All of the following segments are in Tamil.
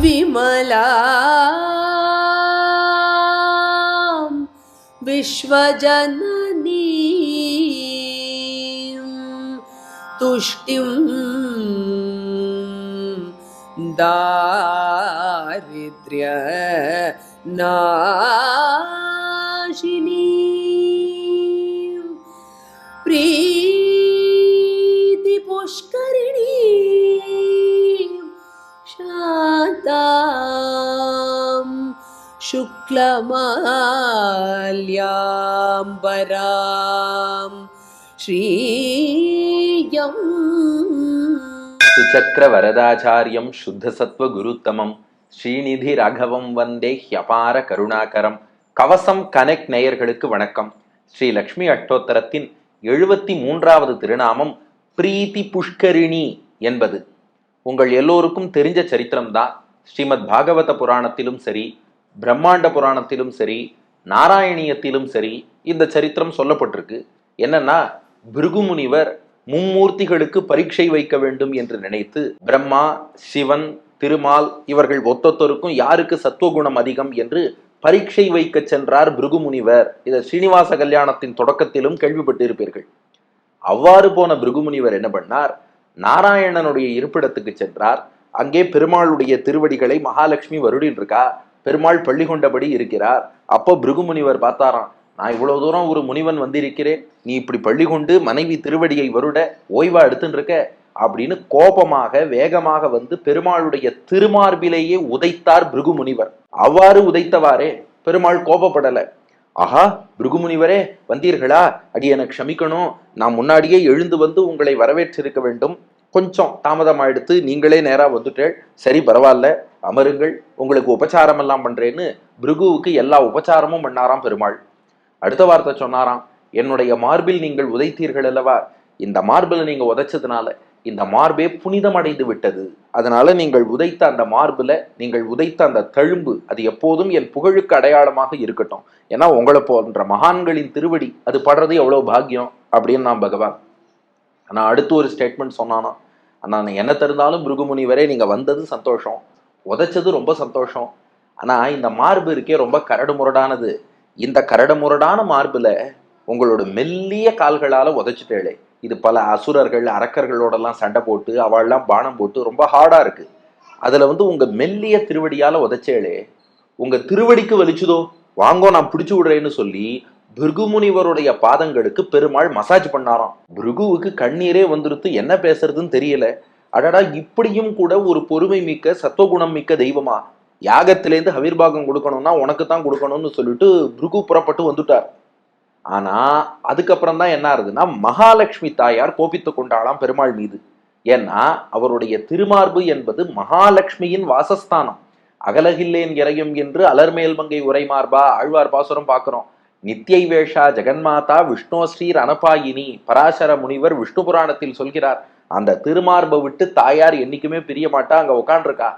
विमला विश्वजननी तुष्टिं दारिद्र्य नाशिनी நீலமால்யாம்பராம் ஸ்ரீயம். சுச்சக்கரவரதாச்சாரியம் சுத்தசத்வகுருத்தமம். ஸ்ரீநிதி ராகவம் வந்தே ஹியபார கருணாகரம். கவசம் கனெக்ட் நேயர்களுக்கு வணக்கம். ஸ்ரீ லக்ஷ்மி அஷ்டோத்தரத்தின் எழுபத்தி மூன்றாவது திருநாமம் பிரீத்தி புஷ்கரிணி என்பது. உங்கள் எல்லோருக்கும் தெரிஞ்ச சரித்திரம்தான். ஸ்ரீமத் பாகவத புராணத்திலும் சரி பிரம்மாண்ட புராணத்திலும் சரி நாராயணியத்திலும் சரி இந்த சரித்திரம் சொல்லப்பட்டிருக்கு. என்னன்னா பிருகுமுனிவர் மும்மூர்த்திகளுக்கு பரீட்சை வைக்க வேண்டும் என்று நினைத்து பிரம்மா சிவன் திருமால் இவர்கள் ஒத்தொத்தருக்கும் யாருக்கு சத்துவகுணம் அதிகம் என்று பரீட்சை வைக்க சென்றார் பிருகுமுனிவர். இதை ஸ்ரீனிவாச கல்யாணத்தின் தொடக்கத்திலும் கேள்விப்பட்டிருப்பீர்கள். அவ்வாறு போன பிருகுமுனிவர் என்ன பண்ணார்? நாராயணனுடைய இருப்பிடத்துக்கு சென்றார். அங்கே பெருமாளுடைய திருவடிகளை மகாலட்சுமி வருடின் இருக்கா பெருமாள் பள்ளி கொண்டபடி இருக்கிறார். அப்போ பிருகுமுனிவர் பார்த்தாராம் நான் இவ்வளவு தூரம் ஒரு முனிவன் வந்திருக்கிறேன். நீ இப்படி பள்ளி கொண்டு மனைவி திருவடியை வருட ஓய்வா எடுத்துன்னு இருக்க அப்படின்னு கோபமாக வேகமாக வந்து பெருமாளுடைய திருமார்பிலேயே உதைத்தார் பிருகுமுனிவர். அவ்வாறு உதைத்தவாறே பெருமாள் கோபப்படல. ஆஹா பிருகுமுனிவரே வந்தீர்களா? வந்தீர்களா அடியனை க்ஷமிக்கணும். நான் முன்னாடியே எழுந்து வந்து உங்களை வரவேற்றிருக்க வேண்டும். கொஞ்சம் தாமதமாயிடுத்து நீங்களே நேராக வந்துட்டேள். சரி பரவாயில்ல. அமருங்கள் உங்களுக்கு உபச்சாரம் எல்லாம் பண்றேன்னு பிருகுவுக்கு எல்லா உபச்சாரமும் பண்ணாராம் பெருமாள். அடுத்த வார்த்தை சொன்னாராம் என்னுடைய மார்பில் நீங்கள் உதைத்தீர்கள் அல்லவா? இந்த மார்பில் நீங்க உதைச்சதுனால இந்த மார்பே புனிதமடைந்து விட்டது. அதனால நீங்கள் உதைத்த அந்த மார்பில் நீங்கள் உதைத்த அந்த தழும்பு அது எப்போதும் என் புகழுக்கு அடையாளமாக இருக்கட்டும். ஏன்னா உங்களை போன்ற மகான்களின் திருவடி அது படுறது எவ்வளோ பாக்கியம்? அப்படின்னு நான் பகவான். ஆனால் அடுத்து ஒரு ஸ்டேட்மெண்ட் சொன்னானா நான் என்ன தெரிந்தாலும் பிருகுமுனிவரே நீங்கள் வந்தது சந்தோஷம். உதைச்சது ரொம்ப சந்தோஷம். ஆனா இந்த மார்பு இருக்கே ரொம்ப கரடு முரடானது. இந்த கரடு முரடான மார்பில் உங்களோட மெல்லிய கால்களால் உதைச்சிட்டேளே. இது பல அசுரர்கள் அரக்கர்களோடலாம் சண்டை போட்டு அவள்லாம் பானம் போட்டு ரொம்ப ஹார்டாக இருக்கு. அதில் வந்து உங்கள் மெல்லிய திருவடியால் உதைச்சேளே. உங்கள் திருவடிக்கு வலிச்சுதோ? வாங்கோ நான் பிடிச்சி விடுறேன்னு சொல்லி பிருகுமுனிவருடைய பாதங்களுக்கு பெருமாள் மசாஜ் பண்ணாராம். பிருகுவுக்கு கண்ணீரே வந்துருத்து என்ன பேசுறதுன்னு தெரியல. அடடா இப்படியும் கூட ஒரு பொறுமை மிக்க சத்துவகுணம் மிக்க தெய்வமா? யாகத்திலேருந்து ஹவிர்பாகம் கொடுக்கணும்னா உனக்கு தான் கொடுக்கணும்னு சொல்லிட்டு பிருகு புறப்பட்டு வந்துட்டார். ஆனா அதுக்கப்புறம் தான் என்ன ஆகுதுன்னா மகாலட்சுமி தாயார் கோபித்து கொண்டாளாம் பெருமாள் மீது. ஏன்னா அவருடைய திருமார்பு என்பது மகாலட்சுமியின் வாசஸ்தானம். அகலகில்லேன் இறையும் என்று அலர்மேல் மங்கை உரைமார்பா ஆழ்வார் பாசுரம் பார்க்கிறோம். நித்யை வேஷா விஷ்ணு விஷ்ணோஸ்ரீ அனபாயினி பராசர முனிவர் விஷ்ணு புராணத்தில் சொல்கிறார் அந்த திருமார்பை விட்டு தாயார் என்னைக்குமே பிரிய மாட்டா அங்க உக்காண்டிருக்கா.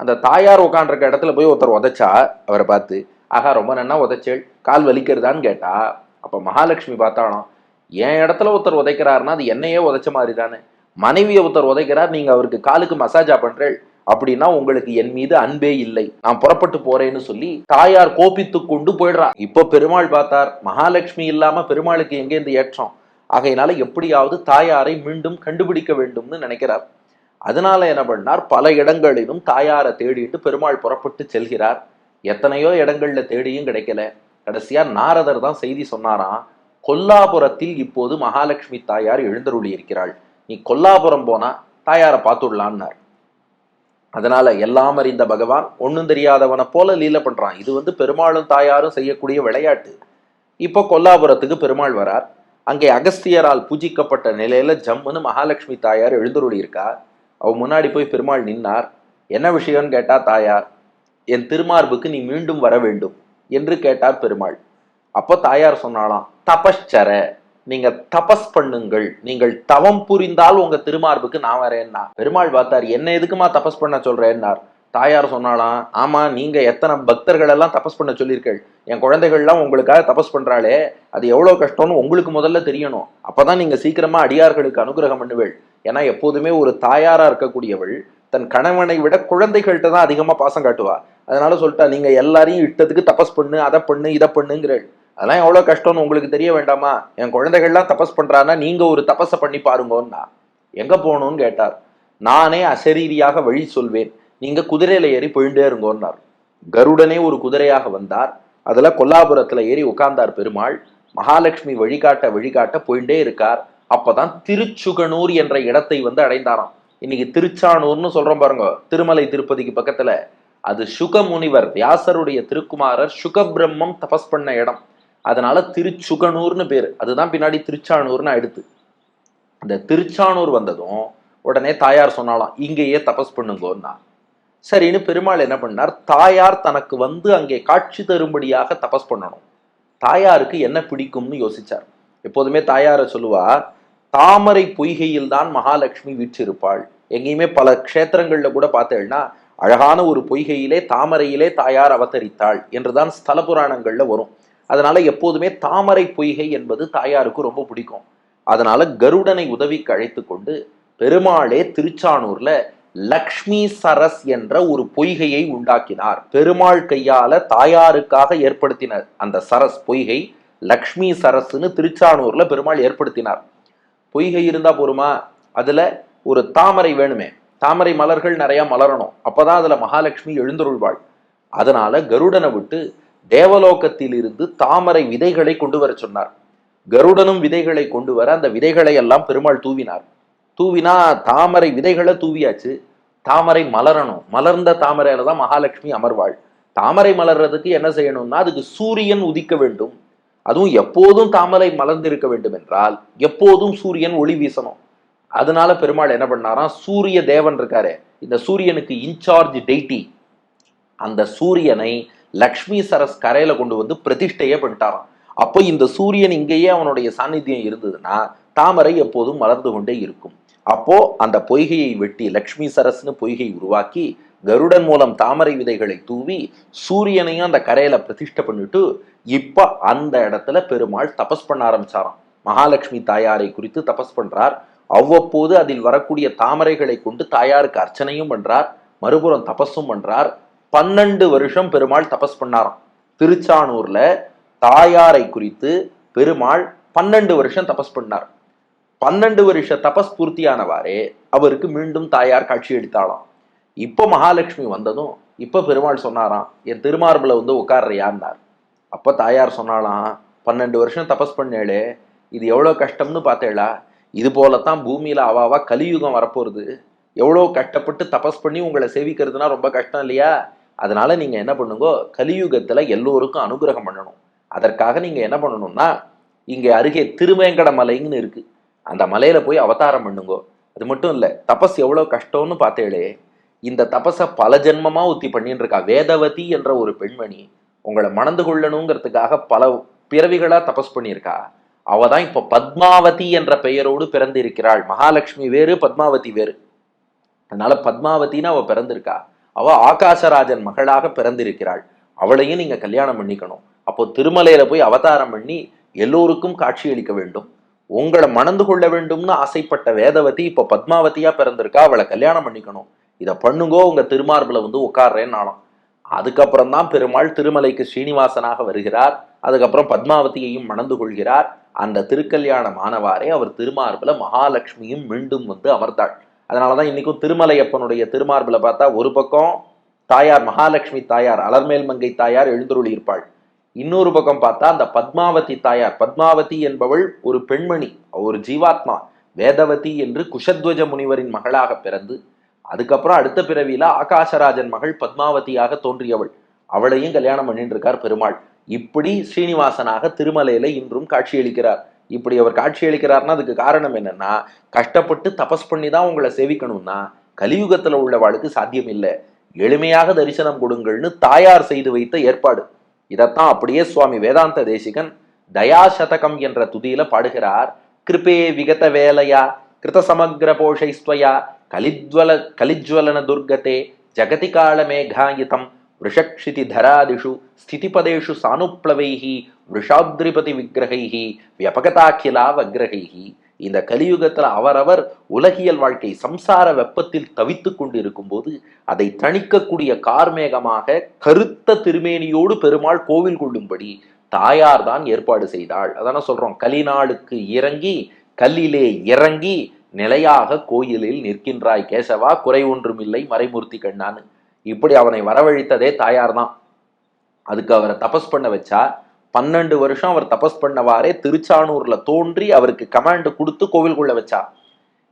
அந்த தாயார் உக்காண்டிருக்க இடத்துல போய் ஒருத்தர் உதைச்சா அவரை பார்த்து ஆகா ரொம்ப நன்னா உதைச்சேள் கால் வலிக்கிறதான்னு கேட்டா அப்ப மகாலட்சுமி பார்த்தாலும் என் இடத்துல ஒருத்தர் உதைக்கிறாருன்னா அது என்னையே உதைச்ச மாதிரி தானே மனைவியை ஒருத்தர் உதைக்கிறார் நீங்க அவருக்கு காலுக்கு மசாஜா பண்றேள் அப்படின்னா உங்களுக்கு என் மீது அன்பே இல்லை. நான் புறப்பட்டு போறேன்னு சொல்லி தாயார் கோபித்து கொண்டு போயிடுறா. இப்போ பெருமாள் பார்த்தார் மகாலட்சுமி இல்லாம பெருமாளுக்கு எங்கேருந்து ஏற்றம்? ஆகையினால எப்படியாவது தாயாரை மீண்டும் கண்டுபிடிக்க வேண்டும்னு நினைக்கிறார். அதனால என்ன பண்ணார்? பல இடங்களிலும் தாயாரை தேடிட்டு பெருமாள் புறப்பட்டு செல்கிறார். எத்தனையோ இடங்கள்ல தேடியும் கிடைக்கல. கடைசியா நாரதர் தான் செய்தி சொன்னாராம் கொல்லாபுரத்தில் இப்போது மகாலட்சுமி தாயார் எழுந்தருளி இருக்கிறாள் நீ கொல்லாபுரம் போனா தாயாரை பார்த்துடலான்னார். அதனால எல்லாம் அறிந்த பகவான் ஒன்றும் தெரியாதவனை போல லீல பண்றான். இது வந்து பெருமாளும் தாயாரும் செய்யக்கூடிய விளையாட்டு. இப்போ கொல்லாபுரத்துக்கு பெருமாள் வரார். அங்கே அகஸ்தியரால் பூஜிக்கப்பட்ட நிலையில ஜம்முன்னு மகாலட்சுமி தாயார் எழுந்தருளி இருக்கா அவ முன்னாடி போய் பெருமாள் நின்னார். என்ன விஷயம்னு கேட்டா தாயார்? என் திருமார்புக்கு நீ மீண்டும் வர வேண்டும் என்று கேட்டார் பெருமாள். அப்போ தாயார் சொன்னாலாம் தபஸ்சர நீங்க தபஸ் பண்ணுங்கள். நீங்கள் தவம் புரிந்தால் உங்க திருமார்புக்கு நான் வரேன்னா பெருமாள் பார்த்தார் என்ன எதுக்குமா தபஸ் பண்ண சொல்றேன்னார்? தாயார் சொன்னாலாம் ஆமா நீங்க எத்தனை பக்தர்கள் எல்லாம் தபஸ் பண்ண சொல்லியிருக்கள் என் குழந்தைகள்லாம் உங்களுக்காக தபஸ் பண்றாளே அது எவ்வளவு கஷ்டம்னு உங்களுக்கு முதல்ல தெரியணும். அப்பதான் நீங்க சீக்கிரமா அடியார்களுக்கு அனுகிரகம் பண்ணுவேள். ஏன்னா எப்போதுமே ஒரு தாயாரா இருக்கக்கூடியவள் தன் கணவனை விட குழந்தைகள்கிட்ட தான் அதிகமா பாசம் காட்டுவா. அதனால சொல்லிட்டா நீங்க எல்லாரையும் இட்டத்துக்கு தபஸ் பண்ணு அதை பண்ணு இதை பண்ணுங்கிறள். அதெல்லாம் எவ்வளவு கஷ்டம்னு உங்களுக்கு தெரிய வேண்டாமா? என் குழந்தைகள்லாம் தபஸ் பண்ணுறான்னா நீங்க ஒரு தபஸை பண்ணி பாருங்கன்னா. எங்க போகணும்னு கேட்டார். நானே அசரீரியாக வழி சொல்வேன். நீங்க குதிரையில ஏறி போயிட்டே இருங்கோன்னார். கருடனே ஒரு குதிரையாக வந்தார். அதுல கொல்லாபுரத்துல ஏறி உட்கார்ந்தார் பெருமாள். மகாலட்சுமி வழிகாட்ட வழிகாட்ட போயிட்டே இருக்கார். அப்பதான் திருச்சுகனூர் என்ற இடத்தை வந்து அடைந்தாராம். இன்னைக்கு திருச்சானூர்னு சொல்றோம் பாருங்க. திருமலை திருப்பதிக்கு பக்கத்துல. அது சுக முனிவர் வியாசருடைய திருக்குமாரர் சுகபிரம்மம் தபஸ் பண்ண இடம். அதனால திருச்சுகனூர்னு பேர். அதுதான் பின்னாடி திருச்சானூர்னு அடுத்து அந்த திருச்சானூர் வந்ததும் உடனே தாயார் சொன்னாலாம் இங்கேயே தபஸ் பண்ணுங்கன்னா. சரின்னு பெருமாள் என்ன பண்ணார் தாயார் தனக்கு வந்து அங்கே காட்சி தரும்படியாக தபஸ் பண்ணணும். தாயாருக்கு என்ன பிடிக்கும்னு யோசிச்சார். எப்போதுமே தாயாரை சொல்லுவா தாமரை பொய்கையில் தான் மகாலட்சுமி வீற்றிருப்பாள். எங்கேயுமே பல க்ஷேத்திரங்கள்ல கூட பார்த்தேன்னா அழகான ஒரு பொய்கையிலே தாமரையிலே தாயார் அவதரித்தாள் என்றுதான் ஸ்தல புராணங்கள்ல வரும். அதனால எப்போதுமே தாமரை பொய்கை என்பது தாயாருக்கு ரொம்ப பிடிக்கும். அதனால கருடனை உதவிக்கு அழைத்து கொண்டு பெருமாளே திருச்சானூர்ல லக்ஷ்மி சரஸ் என்ற ஒரு பொய்கையை உண்டாக்கினார். பெருமாள் கையால தாயாருக்காக ஏற்படுத்தினர் அந்த சரஸ் பொய்கை லக்ஷ்மி சரஸ்ன்னு திருச்சானூர்ல பெருமாள் ஏற்படுத்தினார். பொய்கை இருந்தா போருமா? அதுல ஒரு தாமரை வேணுமே. தாமரை மலர்கள் நிறைய மலரணும். அப்பதான் அதுல மகாலட்சுமி எழுந்தருள்வாள். அதனால கருடனை விட்டு தேவலோகத்தில் இருந்து தாமரை விதைகளை கொண்டு வர சொன்னார். கருடனும் விதைகளை கொண்டு வர அந்த விதைகளை எல்லாம் பெருமாள் தூவினார். தூவினா தாமரை விதைகளை தூவியாச்சு. தாமரை மலரணும். மலர்ந்த தாமரையில தான் மகாலட்சுமி அமர்வாள். தாமரை மலர்றதுக்கு என்ன செய்யணும்னா அதுக்கு சூரியன் உதிக்க வேண்டும். அதுவும் எப்போதும் தாமரை மலர்ந்திருக்க வேண்டும் என்றால் எப்போதும் சூரியன் ஒளி வீசணும். அதனால பெருமாள் என்ன பண்ணாராம்? சூரிய தேவன் இருக்காரு இந்த சூரியனுக்கு இன்சார்ஜ் டெய்டி. அந்த சூரியனை லக்ஷ்மி சரஸ் கரையில கொண்டு வந்து பிரதிஷ்டையே பண்ணிட்டாராம். அப்போ இந்த சூரியன் இங்கேயே அவனுடைய சாநித்தியம் இருந்ததுன்னா தாமரை எப்போதும் மலர்ந்து கொண்டே இருக்கும். அப்போ அந்த பொய்கையை வெட்டி லக்ஷ்மி சரஸ்னு பொய்கை உருவாக்கி கருடன் மூலம் தாமரை விதைகளை தூவி சூரியனையும் அந்த கரையில பிரதிஷ்டை பண்ணிட்டு இப்ப அந்த இடத்துல பெருமாள் தபஸ் பண்ண ஆரம்பிச்சாராம். மகாலட்சுமி தாயாரை குறித்து தபஸ் பண்றார். அவ்வப்போது அதில் வரக்கூடிய தாமரைகளை கொண்டு தாயாருக்கு அர்ச்சனையும் பண்றார். மறுபுறம் தபஸும் பண்றார். பன்னெண்டு வருஷம் பெருமாள் தபஸ் பண்ணாராம். திருச்சானூர்ல தாயாரை குறித்து பெருமாள் பன்னெண்டு வருஷம் தபஸ் பண்ணார். பன்னெண்டு வருஷ தபஸ் பூர்த்தியானவாறே அவருக்கு மீண்டும் தாயார் காட்சி அளித்தாளாம். இப்போ மகாலட்சுமி வந்ததும் இப்போ பெருமாள் சொன்னாராம் என் திருமார்பில் வந்து உட்கார்றியான்னார் அப்போ தாயார் சொன்னாலாம் பன்னெண்டு வருஷம் தபஸ் பண்ணேளே இது எவ்வளோ கஷ்டம்னு பார்த்தேளா? இது போலத்தான் பூமியில் அவாவா கலியுகம் வரப்போகிறது எவ்வளோ கஷ்டப்பட்டு தபஸ் பண்ணி உங்களை சேவிக்கிறதுனா ரொம்ப கஷ்டம் இல்லையா? அதனால நீங்க என்ன பண்ணுங்கோ கலியுகத்துல எல்லோருக்கும் அனுகிரகம் பண்ணணும். அதற்காக நீங்க என்ன பண்ணணும்னா இங்கே அருகே திருவேங்கட மலைன்னு இருக்கு. அந்த மலையில போய் அவதாரம் பண்ணுங்கோ. அது மட்டும் இல்லை தபஸ் எவ்வளோ கஷ்டம்னு பார்த்தேளே இந்த தபஸை பல ஜென்மமாக ஊத்தி பண்ணின்னு இருக்கா வேதவதி என்ற ஒரு பெண்மணி உங்களை மணந்து கொள்ளணுங்கிறதுக்காக பல பிறவிகளாக தபஸ் பண்ணியிருக்கா. அவ தான் இப்போ பத்மாவதி என்ற பெயரோடு பிறந்திருக்கிறாள். மகாலட்சுமி வேறு பத்மாவதி வேறு. அதனால பத்மாவதின்னு அவ பிறந்திருக்கா. அவ ஆகாசராஜன் மகளாக பிறந்திருக்கிறாள். அவளையும் நீங்க கல்யாணம் பண்ணிக்கணும். அப்போ திருமலையில போய் அவதாரம் பண்ணி எல்லோருக்கும் காட்சியளிக்க வேண்டும். உங்களை மணந்து கொள்ள வேண்டும்னு ஆசைப்பட்ட வேதவதி இப்ப பத்மாவதியா பிறந்திருக்கா? அவளை கல்யாணம் பண்ணிக்கணும். இதை பண்ணுங்கோ உங்க திருமார்பில் வந்து உட்கார்றேன்னு ஆனாம் அதுக்கப்புறம் தான் பெருமாள் திருமலைக்கு ஸ்ரீனிவாசனாக வருகிறார். அதுக்கப்புறம் பத்மாவதியையும் மணந்து கொள்கிறார். அந்த திருக்கல்யாணம் ஆனவாறே அவர் திருமார்பில் மகாலட்சுமியும் மீண்டும் வந்து அமர்ந்தாள். அதனாலதான் இன்னைக்கும் திருமலையப்பனுடைய திருமார்பில் பார்த்தா ஒரு பக்கம் தாயார் மகாலட்சுமி தாயார் அலர்மேல் மங்கை தாயார் எழுந்தருளி இருப்பாள். இன்னொரு பக்கம் பார்த்தா அந்த பத்மாவதி தாயார். பத்மாவதி என்பவள் ஒரு பெண்மணி ஒரு ஜீவாத்மா வேதவதி என்று குஷத்வஜ முனிவரின் மகளாக பிறந்து அதுக்கப்புறம் அடுத்த பிறவியில ஆகாசராஜன் மகள் பத்மாவதியாக தோன்றியவள். அவளையும் கல்யாணம் பண்ணிட்டு இருக்கார் பெருமாள். இப்படி ஸ்ரீனிவாசனாக திருமலையில இன்றும் காட்சியளிக்கிறார். இப்படி அவர் காட்சியளிக்கிறார்னா அதுக்கு காரணம் என்னன்னா கஷ்டப்பட்டு தபஸ் பண்ணி தான் உங்களை சேவிக்கணும்னா கலியுகத்தில் உள்ளவாளுக்கு சாத்தியம் இல்லை. எளிமையாக தரிசனம் கொடுங்கள்னு தாயார் செய்து வைத்த ஏற்பாடு. இதைத்தான் அப்படியே சுவாமி வேதாந்த தேசிகன் தயாசதகம் என்ற துதியில பாடுகிறார். கிருபே விகத வேலையா கிருத சமக்ர போஷைஸ்வயா கலித்வல கலிஜ்வலன துர்கதே ஜகதி கால மேகாயுதம் விஷக்ஷிதி தராதிஷு ஸ்திதிபதேஷு சானுப்ளவைஹி விஷாத்ரிபதி விக்கிரகைஹி வியபகதாக்கிலா வக்ரகைஹி இந்த கலியுகத்தில் அவரவர் உலகியல் வாழ்க்கை சம்சார வெப்பத்தில் தவித்து கொண்டிருக்கும் போது அதை தணிக்கக்கூடிய கார்மேகமாக கருத்த திருமேனியோடு பெருமாள் கோவில் கொள்ளும்படி தாயார் தான் ஏற்பாடு செய்தாள். அதான சொல்றோம் கலிநாளுக்கு இறங்கி கல்லிலே இறங்கி நிலையாக கோயிலில் நிற்கின்றாய் கேசவா குறை ஒன்றுமில்லை மறைமூர்த்தி கண்ணான்னு. இப்படி அவனை வரவழைத்ததே தாயார் தான் அதுக்கு அவரை தபஸ் பண்ண வச்சா பன்னெண்டு வருஷம் அவர் தபஸ் பண்ணவாறே திருச்சானூர்ல தோன்றி அவருக்கு கமாண்ட் கொடுத்து கோவில்குள்ள வச்சா.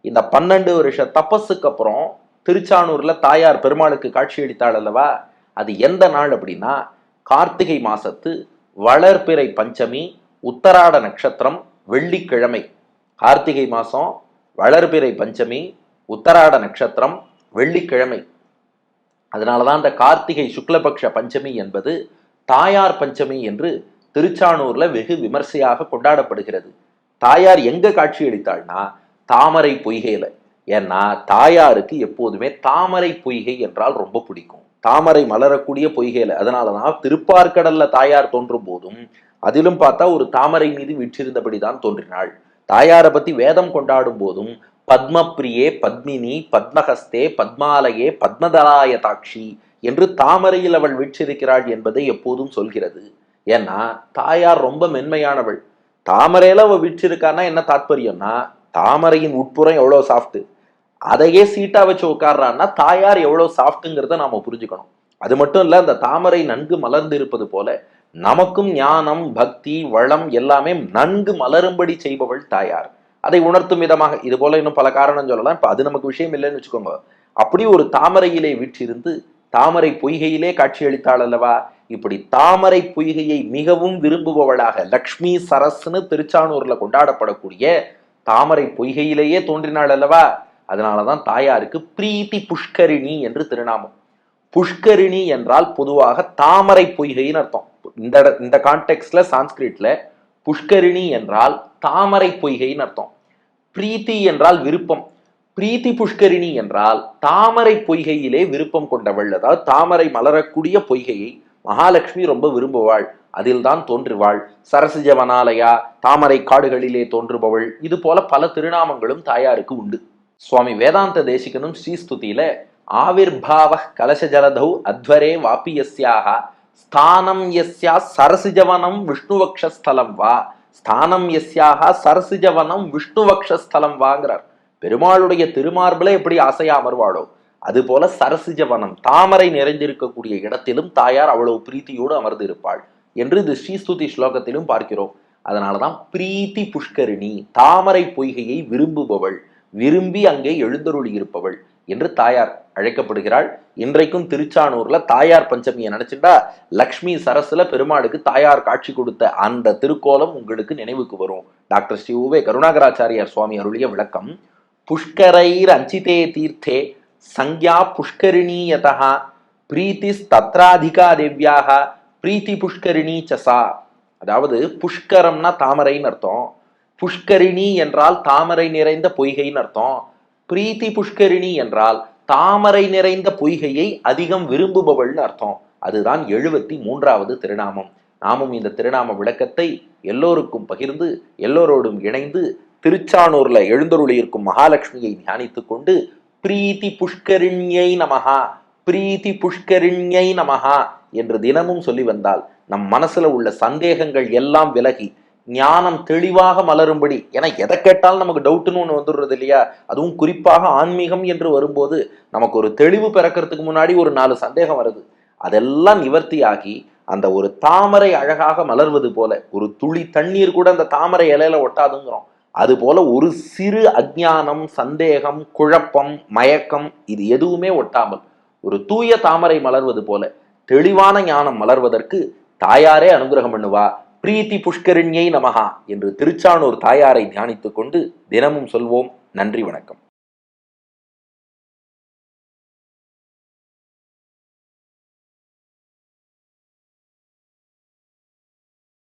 இந்த பன்னெண்டு வருஷ தபஸுக்கு அப்புறம் திருச்சானூர்ல தாயார் பெருமாளுக்கு காட்சி அளித்தாள் அல்லவா? அது எந்த நாள் அப்படின்னா கார்த்திகை மாசத்து வளர்பிறை பஞ்சமி உத்தராட நட்சத்திரம் வெள்ளிக்கிழமை. கார்த்திகை மாசம் வளர்பிறை பஞ்சமி உத்தராட நட்சத்திரம் வெள்ளிக்கிழமை. அதனாலதான் அந்த கார்த்திகை சுக்லபக்ஷ பஞ்சமி என்பது தாயார் பஞ்சமி என்று திருச்சானூர்ல வெகு விமர்சையாக கொண்டாடப்படுகிறது. தாயார் எங்க காட்சி அளித்தாள்னா தாமரை பொய்கையில. ஏன்னா தாயாருக்கு எப்போதுமே தாமரை பொய்கை என்றால் ரொம்ப பிடிக்கும். தாமரை மலரக்கூடிய பொய்கையில. அதனாலதான் திருப்பார்கடல்ல தாயார் தோன்றும் போதும் அதிலும் பார்த்தா ஒரு தாமரை மீது வீற்றிருந்தபடிதான் தோன்றினாள். தாயாரை பத்தி வேதம் கொண்டாடும் போதும் பத்மப்ரியே பத்மினி பத்மஹஸ்தே பத்மாலயே பத்மதலாயதாட்சி என்று தாமரையில் அவள் வீற்றிருக்கிறாள் என்பதை எப்போதும் சொல்கிறது. ஏன்னா தாயார் ரொம்ப மென்மையானவள். தாமரையில் அவள் வீற்றிருக்கான்னா என்ன தாற்பயம்னா தாமரையின் உட்புறம் எவ்வளோ சாஃப்ட் அதையே சீட்டா வச்சு உட்கார்றான்னா தாயார் எவ்வளோ சாஃப்ட்டுங்கிறத நாம புரிஞ்சுக்கணும். அது மட்டும் இல்லை அந்த தாமரை நன்கு மலர்ந்து இருப்பது போல நமக்கும் ஞானம் பக்தி வளம் எல்லாமே நன்கு மலரும்படி செய்பவள் தாயார். அதை உணர்த்தும் விதமாக இது போல இன்னும் பல காரணம் சொல்லலாம். இப்ப அது நமக்கு விஷயம் இல்லைன்னு வச்சுக்கோங்க. அப்படி ஒரு தாமரையிலே வீற்றிருந்து தாமரை பொய்கையிலே காட்சியளித்தாள் அல்லவா? இப்படி தாமரை பொய்கையை மிகவும் விரும்புபவளாக லக்ஷ்மி சரஸ்னு திருச்சானூர்ல கொண்டாடப்படக்கூடிய தாமரை பொய்கையிலேயே தோன்றினாள் அல்லவா? அதனாலதான் தாயாருக்கு பிரீத்தி புஷ்கரிணி என்று திருநாமம். புஷ்கரிணி என்றால் பொதுவாக தாமரை பொய்கைன்னு அர்த்தம். இந்த இந்த கான்டெக்ட்ல சான்ஸ்கிரிட்ல புஷ்கரிணி என்றால் தாமரை பொய்கைன்னு அர்த்தம். பிரீத்தி என்றால் விருப்பம். பிரீத்தி புஷ்கரிணி என்றால் தாமரை பொய்கையிலே விருப்பம் கொண்டவள். அதாவது தாமரை மலரக்கூடிய பொய்கையை மகாலட்சுமி ரொம்ப விரும்புவாள். அதில்தான் தோன்றுவாள். சரசிஜவனாலயா தாமரை காடுகளிலே தோன்றுபவள். இது போல பல திருநாமங்களும் தாயாருக்கு உண்டு. சுவாமி வேதாந்த தேசிகனும் ஸ்ரீஸ்துதியில ஆவிர்பாவ கலசஜலதௌ அத்வரே வாப்பியஸ்யாக ஸ்தானம் யஸ்யா சரசிஜவனம் விஷ்ணுவக்ஷஸ்தலம் வா. ஸ்தானம் எஸ்யாக சரசிஜவனம் விஷ்ணுவக்ஷஸ்தலம் வாங்கிறார். பெருமாளுடைய திருமார்பில எப்படி ஆசையா அமர்வாளோ அது போல சரசிஜவனம் தாமரை நிறைந்திருக்கக்கூடிய இடத்திலும் தாயார் அவ்வளவு பிரீத்தியோடு அமர்ந்து இருப்பாள் என்று இது ஸ்ரீஸ்துதி ஸ்லோகத்திலும் பார்க்கிறோம். அதனாலதான் பிரீத்தி புஷ்கரிணி தாமரை பொய்கையை விரும்புபவள் விரும்பி அங்கே எழுந்தருளி இருப்பவள் என்று தாயார் அழைக்கப்படுகிறாள். இன்றைக்கும் திருச்சானூர்ல தாயார் பஞ்சமியை நினைச்சுட்டா லக்ஷ்மி சரஸ்ல பெருமாளுக்கு தாயார் காட்சி கொடுத்த அந்த திருக்கோலம் உங்களுக்கு நினைவுக்கு வரும். டாக்டர் ஸ்ரீ உவே கருணாகராச்சாரியார் சுவாமி அருளிய விளக்கம் புஷ்கரைர் அஞ்சிதே தீர்த்தே சங்கியா புஷ்கரிணீயதா பிரீத்தி தத்ராதிகா தேவியாக பிரீத்தி புஷ்கரிணி சசா. அதாவது புஷ்கரம்னா தாமரைன்னு அர்த்தம். புஷ்கரிணி என்றால் தாமரை நிறைந்த பொய்கைன்னு அர்த்தம். பிரீத்தி புஷ்கரிணி என்றால் தாமரை நிறைந்த பொய்கையை அதிகம் விரும்புபவள்னு அர்த்தம். அதுதான் எழுபத்தி மூன்றாவது திருநாமம். நாமும் இந்த திருநாம விளக்கத்தை எல்லோருக்கும் பகிர்ந்து எல்லோரோடும் இணைந்து திருச்சானூர்ல எழுந்தருளி இருக்கும் மகாலட்சுமியை தியானித்துக் கொண்டு பிரீத்தி புஷ்கரிண்யை நமஹா பிரீத்தி புஷ்கரிண்யை நமஹா என்று தினமும் சொல்லி வந்தால் நம் மனசுல உள்ள சந்தேகங்கள் எல்லாம் விலகி ஞானம் தெளிவாக மலரும்படி. ஏன்னா எதை கேட்டாலும் நமக்கு டவுட்டுன்னு ஒன்று வந்துடுறது இல்லையா? அதுவும் குறிப்பாக ஆன்மீகம் என்று வரும்போது நமக்கு ஒரு தெளிவு பிறக்கிறதுக்கு முன்னாடி ஒரு நாலு சந்தேகம் வருது. அதெல்லாம் நிவர்த்தியாகி அந்த ஒரு தாமரை அழகாக மலர்வது போல ஒரு துளி தண்ணீர் கூட அந்த தாமரை இலையில ஒட்டாதுங்கிறோம். அது போல ஒரு சிறு அஜ்ஞானம் சந்தேகம் குழப்பம் மயக்கம் இது எதுவுமே ஒட்டாமல் ஒரு தூய தாமரை மலர்வது போல தெளிவான ஞானம் மலர்வதற்கு தாயாரே அனுகிரகம் பண்ணுவா. பிரீத்தி புஷ்கரிண்யை நமகா என்று திருச்சானூர் தாயாரை தியானித்துக் கொண்டு தினமும் சொல்வோம். நன்றி வணக்கம்.